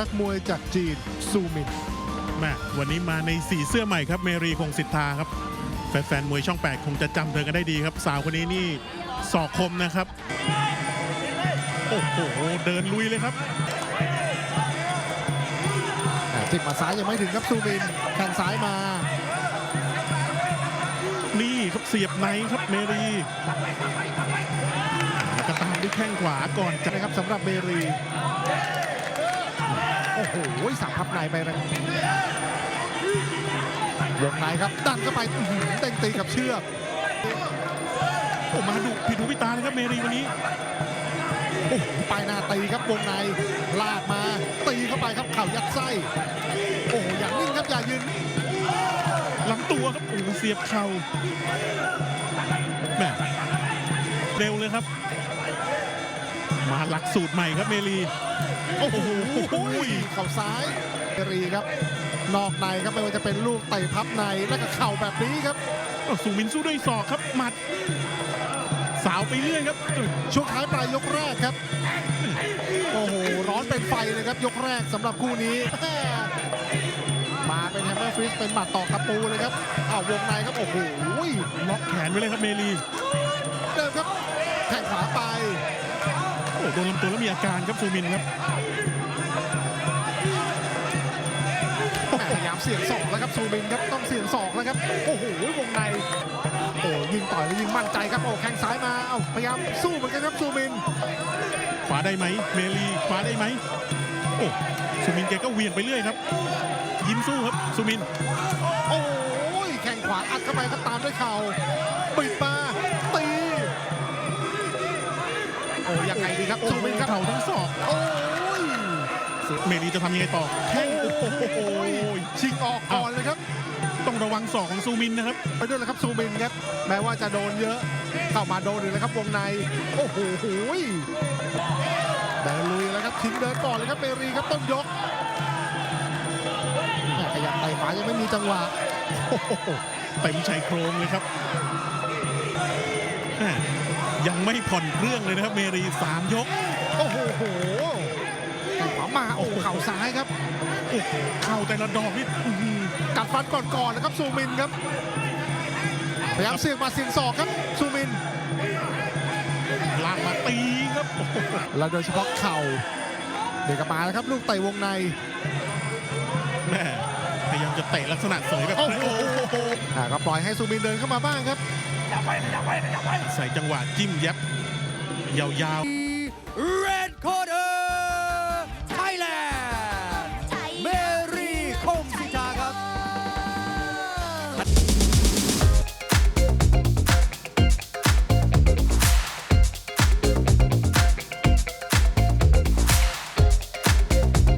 นักมวยจากจีนซูมินแม่วันนี้มาในสีเสื้อใหม่ครับเมรีคงสิทธาครับ แฟนๆมวยช่อง 8 คงจะจำเธอกันได้ดีครับ สาวคนนี้นี่ศอกคมนะครับ โอ้โห เดินลุยเลยครับอ่าทิกมาซ้ายยังไม่ถึงครับซูมินแข้งซ้ายมา นี่ครับเสียบในครับเมรีแล้วก็ตามด้วยแข้งขวาก่อนจะนะครับสำหรับเบรี โอ้โหสับพับในไปนะวงในครับ ดันเข้าไปอื้อหือเต็งตีกับเชือกโอ้มาดุผิดหูผิดตาเลยครับเมรีวันนี้โอ้โหปลายหน้าตีครับวงในลากมา ตีเข้าไปครับเข่ายัดไส้โอ้โหอย่างนิ่งครับอย่ายืนลำตัวครับโอ้โหเสียบเข่าแม่เร็วเลยครับ มาหลักสูตรใหม่ครับเมรีโอ้โหเข่าซ้ายเบรีครับ นอกในครับไม่ว่าจะเป็นลูกเตะพับในแล้วก็เข่าแบบนี้ครับอ้าวสุวินสู้ด้วยศอกครับหมัด สาวไปเรื่อยครับ ช่วงท้ายปลายยกแรกครับ โอ้โห ร้อนเป็นไฟเลยครับ ยกแรกสำหรับคู่นี้มาเป็นแฮมเมอร์ฟิสเป็นหมัดต่อกระปูเลยครับอ้าววงในครับ โอ้โหล็อกแขนไว้เลยครับเมรีเดินครับแข้งขวาไป โอ้โดนลำตัวแล้วมีอาการครับซูมินครับแหม่พยายามเสี่ยงศอกแล้วครับซูบินครับต้องเสี่ยงศอกแล้วครับโอ้โหวงในโอ้ยิงต่อยแล้วยิงมั่นใจครับโอ้แข้งซ้ายมาเอ้าพยายามสู้เหมือนกันครับซูบินขวาได้ไหมเมรีขวาได้ไหมโอ้ซูมินแกก็เหวียงไปเรื่อยครับ ยิ้มสู้ครับซูมิน โอ้ยแข้งขวาอัดเข้าไปครับตามด้วยเข่าปิดมาตีโอ้ ยังไงดีครับโอ้ซูบินครับเข่าทั้งศอกโอ้ยเมรีจะทำยังไงต่อแข้งโอ้โหชิงออกก่อนเลยครับ ต้องระวังศอกของซูมินนะครับ ไปด้วยเลยครับซูบินครับแม้ว่าจะโดนเยอะเข้ามาโดนอยู่เลยครับวงในโอ้โหหูยเดินลุยแล้วครับทิ้งเดินก่อนเลยครับเมรีครับต้นยกแหม่ขยับไต่ขวายังไม่มีจังหวะโอ้โหเต็มชายโครงเลยครับแม่ ยังไม่ผ่อนเครื่องเลยนะครับเมรีสามยก โอ้โหโหแข้งขวามาโอ้โหเข่าซ้ายครับโอ้โหเข่าแต่ละดอกนี่อื้อหือกัดฟันก่อนๆนะครับซูมินครับ พยายามเสี่ยงมาเสี่ยงศอกครับซูมิน ลากมาตีครับโอ้โหแล้วโดยเฉพาะเข่าเด็กกลับมาแล้วครับ ลูกเตะวงใน แม่พยายามจะเตะลักษณะเสยแบบโอ้โห อ่าก็ปล่อยให้ซูมินเดินเข้ามาบ้างครับ ใส่จังหวะจิ้มยับยาว Red Corner